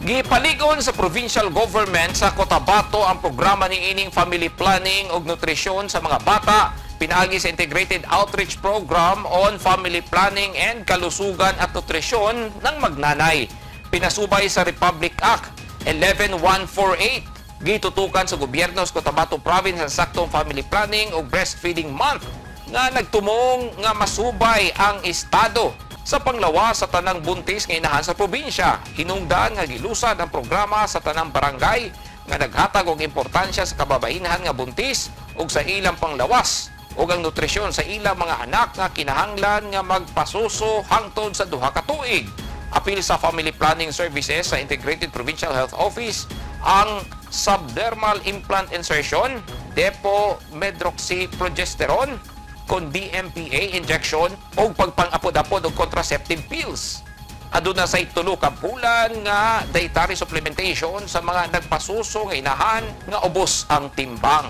Gipaligon sa provincial government sa Cotabato ang programa ni ining family planning ug nutrisyon sa mga bata. Pinaagi sa Integrated Outreach Program on Family Planning and Kalusugan at Nutrisyon ng Magnanay. Pinasubay sa Republic Act 11148 gitutukan sa gobyerno sa Cotabato Province ang saktong family planning ug breastfeeding month nga nagtumong nga masubay ang estado sa panglawas sa tanang buntis nga inahan sa probinsya. Hinungdan nga gilusad ang programa sa tanang barangay nga naghatag og importansya sa kababainhan nga buntis ug sa ilang panglawas ug ang nutrisyon sa ilang mga anak nga kinahanglan nga magpasuso hangtod sa duha ka tuig. Apil sa Family Planning Services sa Integrated Provincial Health Office ang subdermal implant insertion, depo medroxyprogesterone, kon DMPA injection o pagpang-apod-apod og contraceptive pills. Aduna say tulo ka bulan nga dietary supplementation sa mga nagpasuso nga inahan nga ubos ang timbang.